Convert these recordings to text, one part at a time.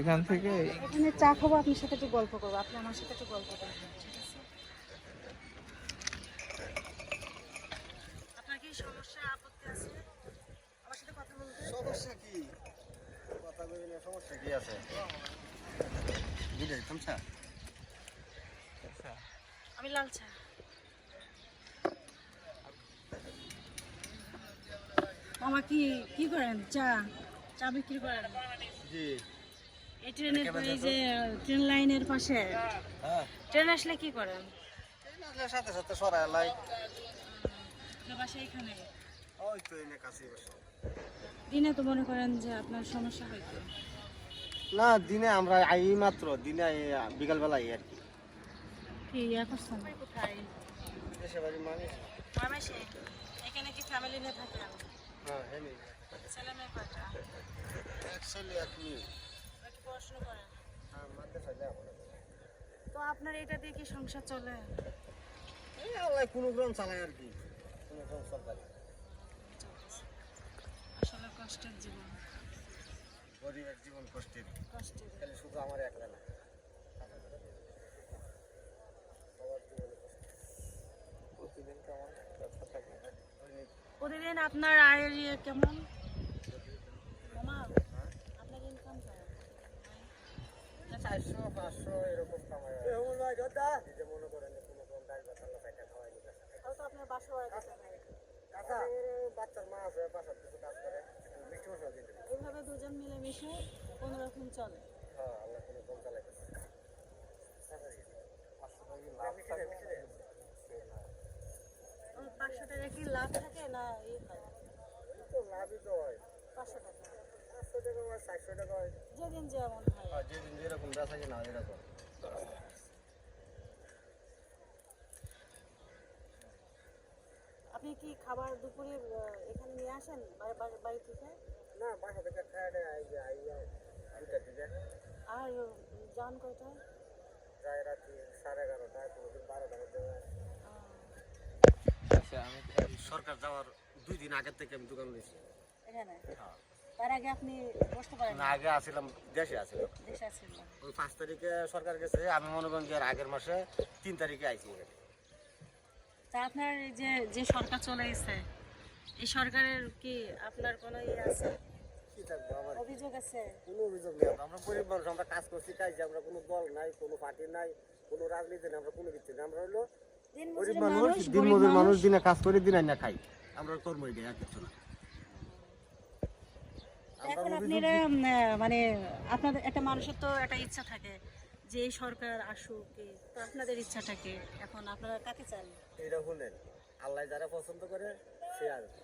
এখান থেকে এখানে চা খাব আপনার সাথে একটু গল্প করব। আপনি আমার সাথে একটু গল্প করবেন ঠিক আছে? আপনার কি সমস্যা আপত্তি আছে? আমার সাথে কথা বলতে? সমস্যা কি? কথা বলি সমস্যা কি আছে? থামছা আমি লাল চা। মামা কি কি করেন? চা? চা বিক্রি করেন? জি। এই ট্রেনের এই যে ট্রেন লাইনের পাশে। হ্যাঁ। ট্রেন আসলে কি করেন? এই নাচলে সাথে সাথে সরাই লাই। বাসা এখানে? ওই তো এনে কাছে দিনে তো মনে করেন যে আপনার সমস্যা হয়তো না দিনে আমরা আই মাত্র দিনে এই বিকালবেলা আই আর কি। কি ইয়া করছেন? কোথায়? দেশে বাড়ি এখানে কি ফ্যামিলি নিয়ে থাকেন? হ্যাঁ হেনি ছেলে মেয়ে কয়টা? এক ছেলে এক মেয়ে। ওরা কি পড়াশোনা করেন হ্যাঁ তো আপনার এটা দিয়ে কি সংসার চলে? এই আল্লাহ কোনো গ্রাম চালায় আর কি। কোনো গ্রাম চালায় আসলে কষ্টের জীবন। গরিবের জীবন কষ্টের কষ্টের খালি শুধু আমার একলা না প্রতিদিন আপনার আয়ের ইয়ে কেমন মামা আপনার ইনকাম কেমন চারশো পাঁচশো এরকম কামাই হয়। এই যে মনে করেন যে কোনো কোনো আল্লাহ পাইটা খাওয়াই তাহলে তো আপনার বাসা কাকা, বাচ্চার মা আছে বাসার কিছু কাজ করে মিষ্টি মশলা দিয়ে দেবে এইভাবে দুজন মিলে মিশে কোনো রকম চলে হ্যাঁ আল্লাহ কোনো কম চালাইতেছে পাঁচশো টাকা লাভ পাঁচশো টাকা কি লাভ থাকে না ইয়ে হয় তো লাভই তো হয় পাঁচশো টাকা পাঁচশো টাকা হয় চারশো টাকা হয় যেদিন যেমন হয় যেদিন হয় এরকম আপনি কি খাবার দুপুরে এখানে নিয়ে আসেন বাড়ি থেকে? না বাসা থেকে দুটা আর যান কয়টায়? যায় রাত্রি সাড়ে এগারোটায় কোনোদিন যায়। আচ্ছা আমি সরকার যাওয়ার দুই দিন আগের থেকে আমি দোকান নিয়েছি এখানে? তার আগে আপনি বসতে পারেন না আগে আসছিলাম দেশে আসছিলাম দেশে আছেন ওই পাঁচ তারিখে সরকার গেছে আমি মনে করেন যে আগের মাসে তিন তারিখে আইছি তা আপনার যে যে সরকার চলে এসেছে এই সরকারের কি আপনার কোনো ইয়ে আছে? আমার? অভিযোগ আছে? কোনো অভিযোগ নেই আমরা। গরিব মানুষ আমরা কাজ করছি কাজ আমরা কোনো দল নাই কোনো পার্টি নাই কোনো রাজনীতি নাই আমরা কোনো কিছু নাই। আমরা হলো দিন গরিব মানুষ মানুষ দিনে কাজ করে দিন না খাই। আমরা কর্ম এটাই আর কিছু না। এখন আপনারা মানে আপনাদের একটা মানুষের তো একটা ইচ্ছা থাকে যে সরকার আসুক। তো আপনাদের ইচ্ছাটা কি এখন আপনারা কাকে চান এটা শুনেন আল্লাহ যারা পছন্দ করে সে আসবে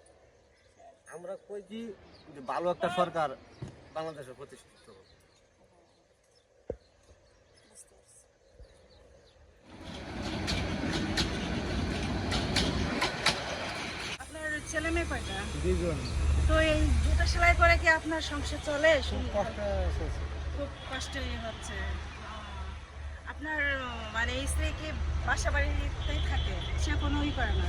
আমরা কই কি যে ভালো একটা সরকার বাংলাদেশে প্রতিষ্ঠিত হোক। আপনার ছেলে মেয়ে কয়টা তো এই জুতা সেলাই করে কি আপনার সংসার চলে? খুব কষ্ট হচ্ছে আপনার মানে স্ত্রী কি বাসা বাড়িতেই থাকে? সে কোনো ই করে না।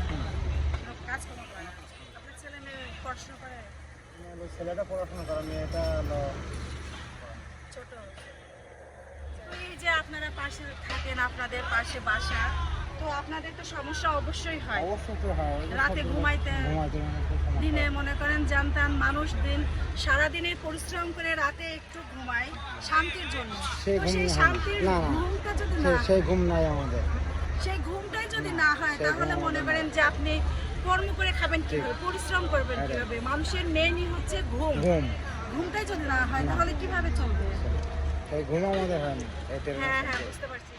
কাজ কোনো করে না। আপনার ছেলে মেয়ে পড়াশোনা করে? ছেলেটা পড়াশোনা করে মেয়েটা ছোট। এই যে আপনারা পাশে থাকেন আপনাদের পাশে বাসা তো আপনাদের তো সমস্যা অবশ্যই হয়। অবশ্যই তো হয়। রাতে ঘুমাইতে ঘুমাইতে দিনে মনে করেন জানতাম মানুষ দিন সারাদিনে পরিশ্রম করে রাতে একটু ঘুমায় শান্তির জন্য। সেই তো সেই শান্তির। ঘুমটা যদি না সেই ঘুম নাই আমাদের। সেই ঘুমটাই যদি না হয় তাহলে মনে করেন যে আপনি কর্ম করে খাবেন কীভাবে? পরিশ্রম করবেন কীভাবে? মানুষের মেনই হচ্ছে ঘুম। ঘুম। ঘুমটাই যদি না হয় তাহলে কীভাবে চলবে? সেই ঘুম আমাদের হয় না হ্যাঁ হ্যাঁ বুঝতে পারছি।